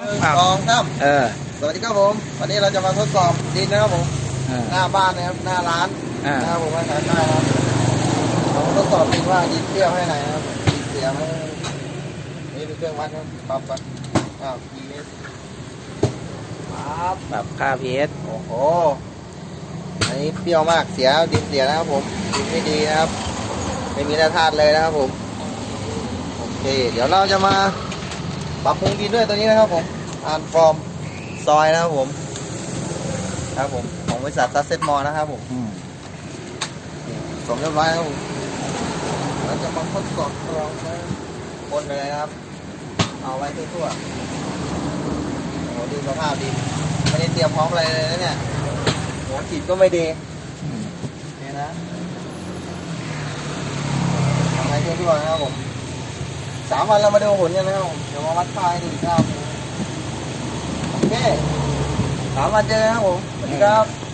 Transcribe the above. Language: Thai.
หนึ่งสองสามเออ สวัสดีครับผม วันนี้เราจะมาทดสอบดินนะครับผม เออหน้าบ้านนะครับ หน้าร้านอ่านะครับผมว่าใช้ได้นะครับเราทดสอบดินว่าดินเปรี้ยวให้ไหนนะครับดินเสียไหมนี่เป็นเครื่องวัดนะครับปรับกันอ้าว pH ปั๊บปรับค่า pH โอ้โห อันนี้เปรี้ยวมาก เสียดินเสียนะครับผม ดินไม่ดีนะครับ ไม่มีแร่ธาตุเลยนะครับผม โอเค เดี๋ยวเราจะมา ปรับปรุงดินด้วยตัวนี้นะครับผมอ่านฟอร์มซอยนะครับผม ครับผมของบริษัทซัสเซตมอลนะครับผมอืมสมเรียบร้อยนะครับผมเราจะมาทดสอบกรองนะคนไปเลยนะครับ เอาไว้ทั่วๆโอ้โหดูสภาพดินไม่ได้เตรียมพร้อมอะไรเลยนะเนี่ยหัวขีดก็ไม่ดีอืมเนี่ยนะทำไว้ทั่วๆนะครับผม สามวันเรามาดูผลกันนะครับเดี๋ยวมาวัดค่ายดูอีกครับโอเคสามวันเจอกันนะครับผมสวัสดีครับ